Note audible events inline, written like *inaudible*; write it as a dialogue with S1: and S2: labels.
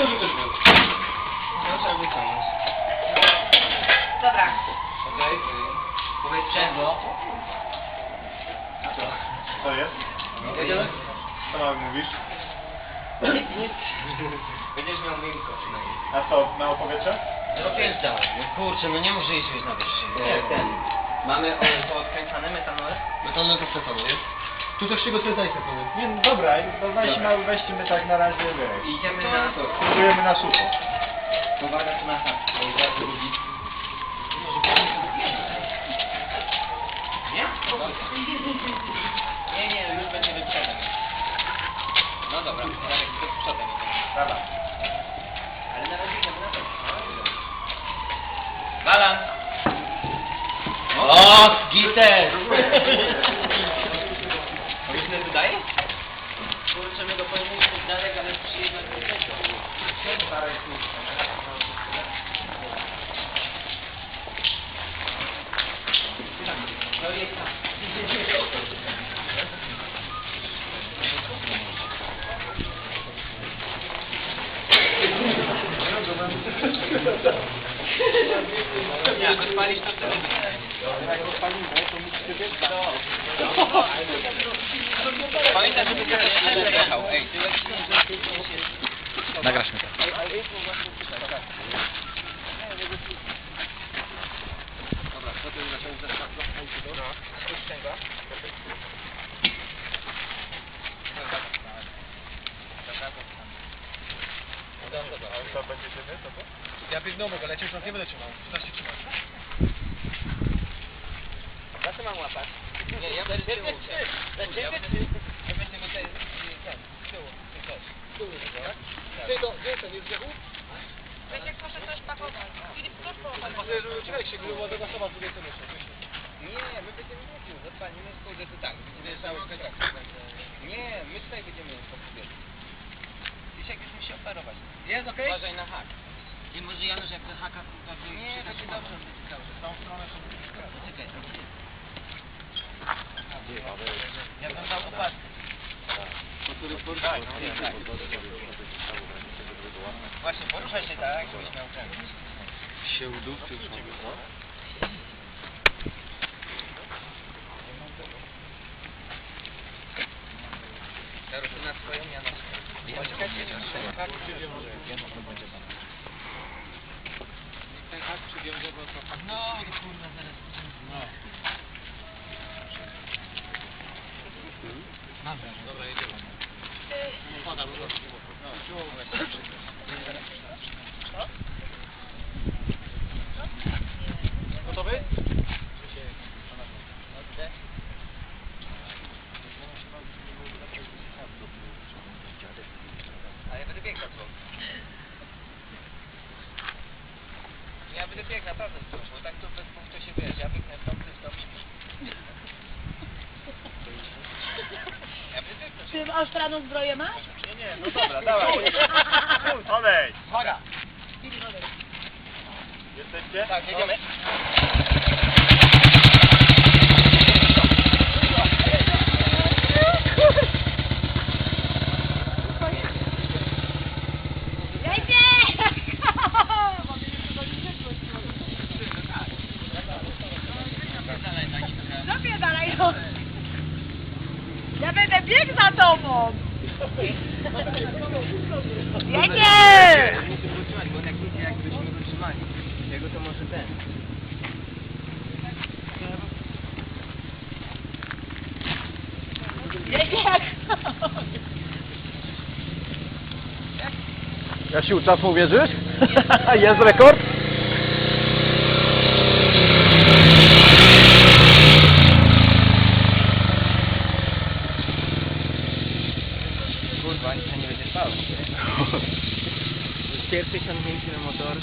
S1: Już też był.
S2: No trzeba.
S3: Dobra.
S2: Okej. Powiedz czego?
S1: Co? Jest?
S2: Jedziemy?
S1: Co mały mówisz?
S2: Będziesz miał miękko przynajmniej.
S1: A co, mało powietrze?
S2: No pięćdział. No kurczę, no nie może iść na wyższy. Nie, ten. Mamy o- to odkręcane metanol? Metanol to przetonu, nie? Tu też czego tutaj sekund.
S1: Nie, no dobra, to weź, mały, weźcie my tak na razie, wiesz.
S2: Idziemy to.
S1: Spróbujemy na sucho.
S2: Uwaga tu na hak. Bo zaraz drugi. Nie? Nie, nie, już będziemy przodem. No dobra, Darek, to przodem.
S1: Dobra.
S2: Ale na razie idziemy na to. Balans! O, gites! *laughs* Wiesz, ile tu daje? Kurczę, my go powinniśmy Darek, ale przyjeżdżać do tego. To jest tam. Jak odpalisz to co?
S1: Jak odpalimy, to musicie biec
S2: Pamiętaj, żeby teraz nie zjechał. Ej, ty
S4: Nagrasz mi to.
S2: Dobra, co ty zacząłeś
S1: Ale co, będziecie wy, to co?
S4: Bym mogę lecieć, już nie będę trzymał. Teraz się trzymać.
S2: Ja co mam łapać? Nie, ja będę tyłu. Ja będę ja będę go ten, z tyłu. Z tyłu, tak?
S4: Ty to, gdzie ten, jest grzechu?
S3: Będzie proszę coś pakować. Filip, proszę pakować.
S4: czekaj się, gdyby była druga osoba z drugiej strony.
S2: Nie, my będziemy mówił, zapalimy skórę, to tak, będziemy cały skakać. Nie, my tutaj będziemy po. Wiesz, jak już musi operować.
S4: Jest okej?
S2: Uważaj na hak.
S5: Janusz jak do haka kurwa wyjdzie.
S2: Nie, będzie dobrze, będzie dobrze.
S4: Tą stronę sobie.
S5: Czekaj, to gdzie?
S2: Ja bym dał opłatkę.
S1: Tak,
S2: tak. Właśnie, poruszaj się tak, żebyś miał ten.
S4: Się udupczył sobie, no.
S2: Ja robię na swoją, ja na swoją. Ten. Ten hak przywiąże, bo to hak...
S5: No, kurwa zaraz. No. Dobra,
S4: Dobra, jedziemy.
S5: podam go.
S4: Gotowy?
S2: A ja będę biegł na to. Będę biegł naprawdę z bo tak to bez punktu się wiesz, ja biegnę w tą, ty w tą. Ja
S3: Ty osztraną zbroję masz?
S2: Nie, nie, no dobra, dawaj. *laughs*
S1: Odejdź!
S2: Uwaga!
S1: Jesteście?
S2: Tak, jedziemy.
S3: Ja biegł za tobą. Ja
S2: bo jak idzie, jakbyśmy go trzymali. Jego to może ten.
S3: Ja nie!
S4: Jasiu, czasu uwierzysz? *laughs* Jest rekord?
S2: Kurwa, nic się nie będzie stało. Pierwsze siągnięcie na motor.